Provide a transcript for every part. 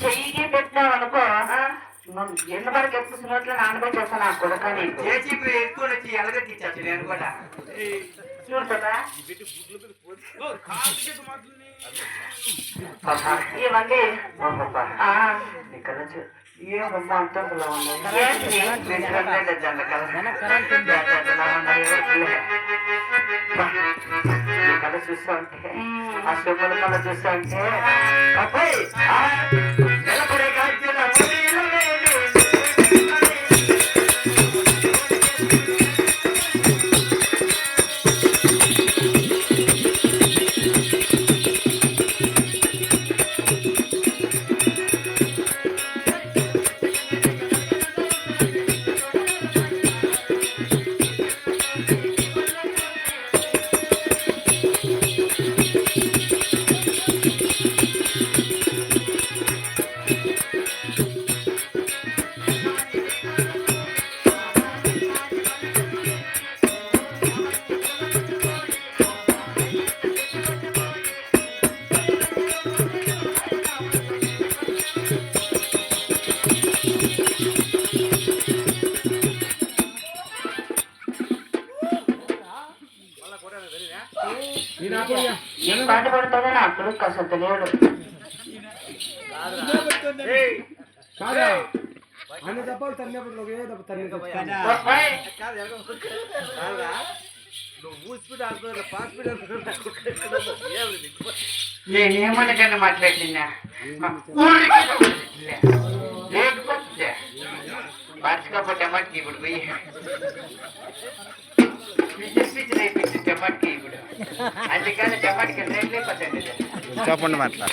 చెయ్యి పెట్టావు అనుకో ఎండ వరకు ఎప్పుడు సినోట్లో నానబెట్టేస్తాను ఆ కొడుక నీకు జేసీపీ ఎక్కువ వచ్చి ఎలగెత్తిచ్చాచ్చు నేను కూడా చూడదా ఇవన్నీ ఇక్కడ ఉన్నాయి. బా, ఈ కళ చూస్తా ఉంటే ఆ శుభ్ర కళ చూస్తా ఉంటే పాట పడుతుందో నా కొడుకు అసలు తెలియడు కాదా అన్ని దెబ్బలు తన్నేప్పుడు ఒకే దెబ్బ తన్ని అబ్బాయి, నువ్వు ఊసిపిడి ఆడుతున్నా పాసిపిడి నేనేమనకన్నా మాట్లాడినా లేకపోతే మర్చిపోతే టమాటకి ఇప్పుడు పోయి పిచ్చి పిచ్చి చెప్పండి మాట్లా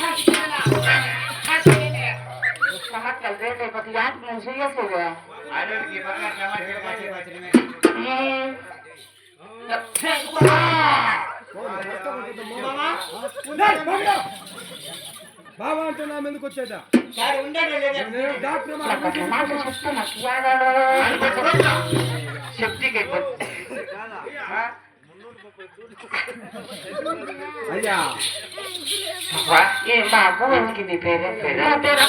బాబా అంటే నా ఎందుకు నేను డాక్టర్ నాకు టమాటా చూస్తే నాకు యాడాలో శక్తికి అయ్యా. ఏ బాబు ఎందుకు నీ పేరే పేరు? పేరు.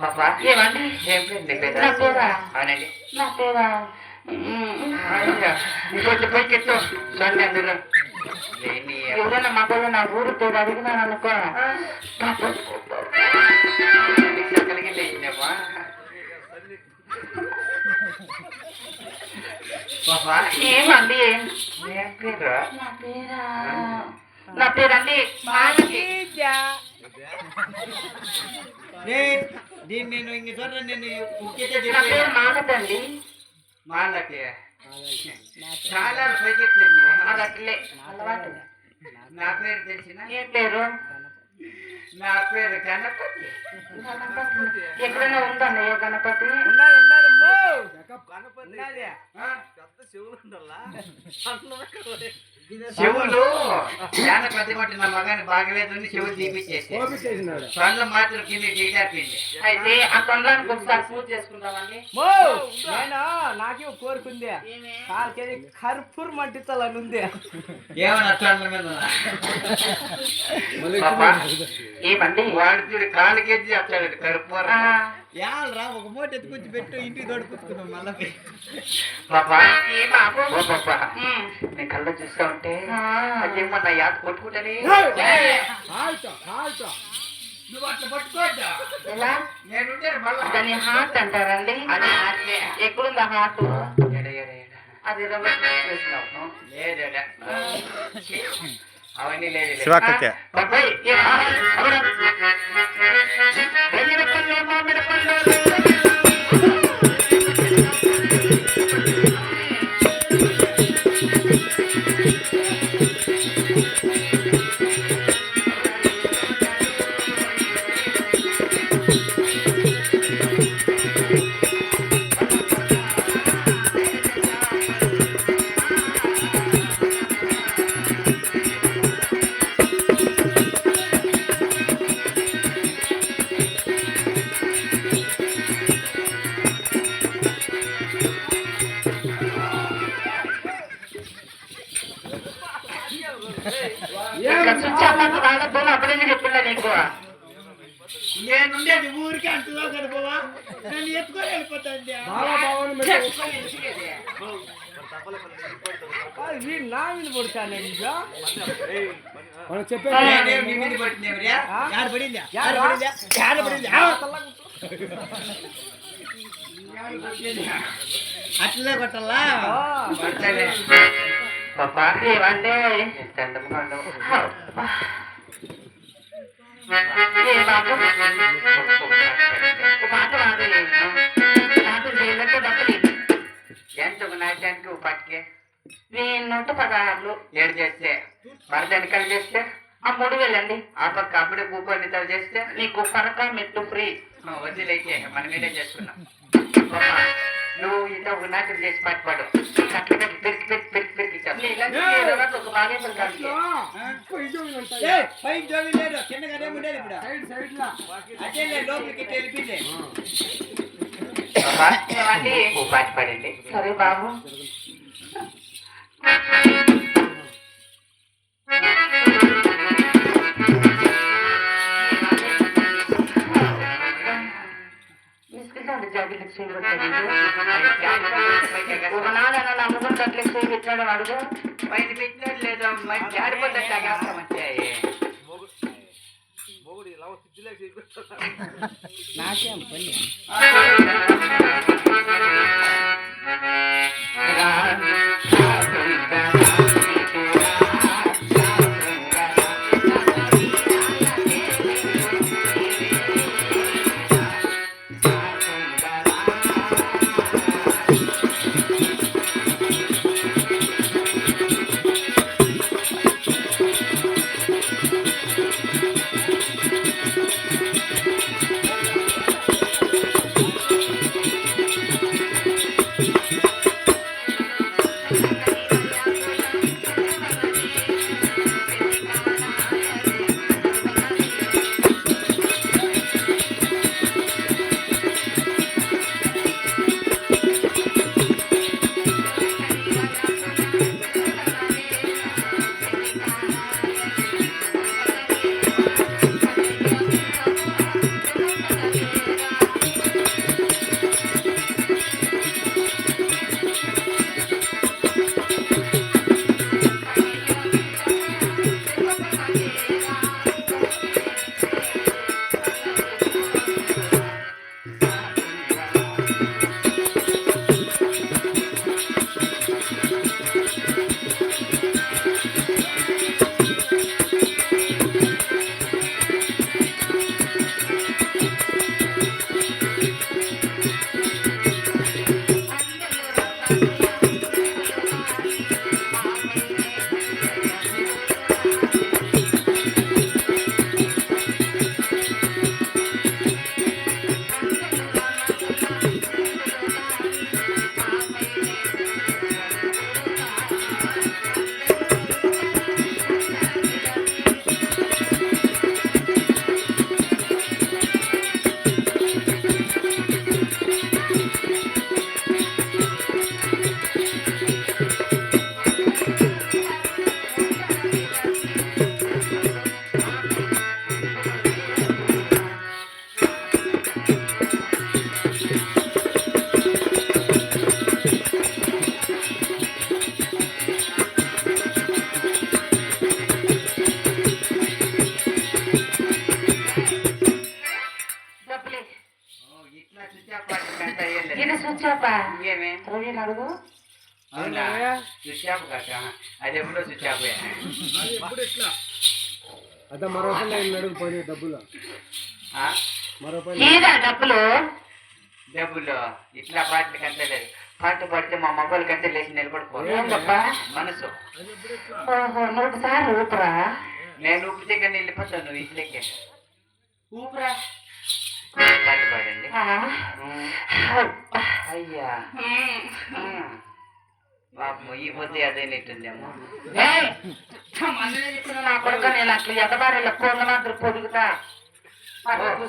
పాపా ఏమండి? ఏం పేరు నీ పేరు? నా పేరా అవునండి. నా పేరా ఇంకొంచెం పైకి ఎత్తు సొంత అందులో ఎవరైనా మగలు నా ఊరు పేరు అడిగినాను అనుకో కలిగింది పాపా ఏమండి? ఏం పేరు? నా పేరా నా పేరండి దీన్ని నేను ఇంక చూడరా నేను ఉక్కితే నా పేరు అండి. మాలకి చాలా అట్లే అలవాటు. నా పేరు తెలిసిన? ఏం పేరు? నా పేరు గణపతి. గణపతి. ఎక్కడైనా ఉందండి ఏ గణపతి. ఆ? శివులు గణపతి కొట్టి నా మగాని బాగలేదని శివులు తీపిచ్చేసి. పనులు మాత్రం కింద దిగాపింది అయితే ఆ కొండలానికి ఒకసారి పూజ చేసుకుంటామండి నేను? నాకే ఒక కోరుకుంది కాళ్ళకి కర్పూర్ మంటించాలని ఉంది. ఏమన్నా తొండల మీద ఏమండి వాడి అట్లాడు కడుపుర ఆ, యాలరా ఒక మూట ఎత్తుకొచ్చి పెట్టు ఇంటికి తోడుకుంటున్నాం మళ్ళీ పాపా ఏ బాబు? ఓ పాపా ఉమ్. నీ కళ్ళు చూస్తా ఉంటే యాద కొట్టుకుంటానే నువ్వు అట్లా పట్టుకోద్దా ఎలా? మళ్ళా దాన్ని హార్ట్ అంటారండి. అది. ఎక్కడుంది హార్ట్. అది. అవన్నీ లేదు లేదు. అని అప్పుడే చెప్పిందా నీకు. నేనుండేది ఊరికి అంటున్నా గడిపోవా నన్ను ఎత్తుకొని వెళ్ళిపోతాండి బాగా బాగుంది మరి. వీడు నా మీద పడుతాను మనం చెప్పేది నేనేం నీ మీద పట్టినవరా? యాడ పడిందా? యాడ పడిందా? యాడ పడిందా? ఆ! అట్లనే కొట్టాలా. కొడతాలే. పాపా ఏమంటే ఎంత అందంగా ఉన్నావు. అబ్బా. ఏ బాబు ఒక మాట రాదు నాకు చేయాలంటే డబ్బులు ఇవ్వు. ఎంత ఒక నాట్యానికి ఒక పట్టుకే నూట పదహారులు ఏడు చేస్తే వరదని కలిసి చేస్తే ఆ మూడు వేలండి ఆ పక్క అప్పుడే కూకొని తవ్వి చేస్తే నీకు పరక మెట్టు ఫ్రీ వదిలేకే మన మీదే చేసుకున్నాం నువ్వు ఇంత ఒక నాట్యం చేసి పట్టుబడు కట్ల పెట్టి పెరికి పెరికి పెరికి పెరికి ఇచ్చావు. నీలాంటి ఏదో ఒకటి ఒకనాడు అలా అమ్ముకుంటే అట్లా చేయి పెట్టాడు పెట్టినాడు లేదా మంచి నాకేం పని? ఇంకేమే రవి అడుగు అది ఎప్పుడో స్విచ్ ఆఫ్ అది మరో అడుగు పోయి డబ్బులు మరో ఏదా డబ్బులు డబ్బులు ఇట్లా పాటలు కంటే లేదు పాట పడితే మా మొబైల్ కంటే లేచి నిలబడుకోవాలి ఏంటబ్బా? మనసు నూట సార్లు ఊపరా నేను ఉప్పు దగ్గర వెళ్ళిపోతాను నువ్వు ఇంట్లోకి ఊపిరా పాట పాడండి. అయ్యా. అదేనట్టుందేమో ఏయ్! మందులే చెప్పిన నా కొడుకు నేను అట్లా ఎదబారి లెక్క పొడుగుతా